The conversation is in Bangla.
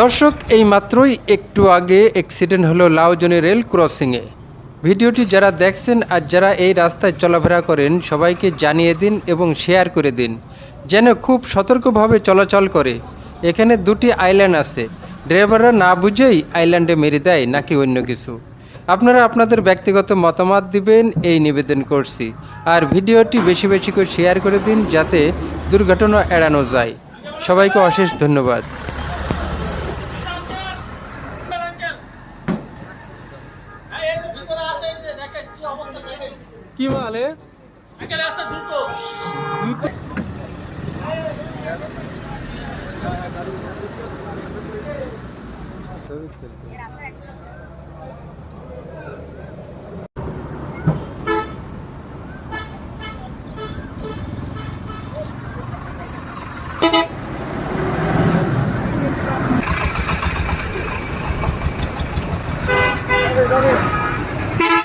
দর্শক, এই মাত্রই একটু আগে অ্যাক্সিডেন্ট হলো লাউজনি রেল ক্রসিংয়ে ভিডিওটি যারা দেখছেন আর যারা এই রাস্তায় চলাফেরা করেন, সবাইকে জানিয়ে দিন এবং শেয়ার করে দিন, যেন খুব সতর্কভাবে চলাচল করে। এখানে দুটি আইল্যান্ড আছে। ড্রাইভাররা না বুঝেই আইল্যান্ডে মেরে দেয়, নাকি অন্য কিছু। আপনারা আপনাদের ব্যক্তিগত মতামত দিবেন, এই নিবেদন করছি। আর ভিডিওটি বেশি বেশি করে শেয়ার করে দিন, যাতে দুর্ঘটনা এড়ানো যায়। সবাইকে অশেষ ধন্যবাদ। কি মাল এ জুতো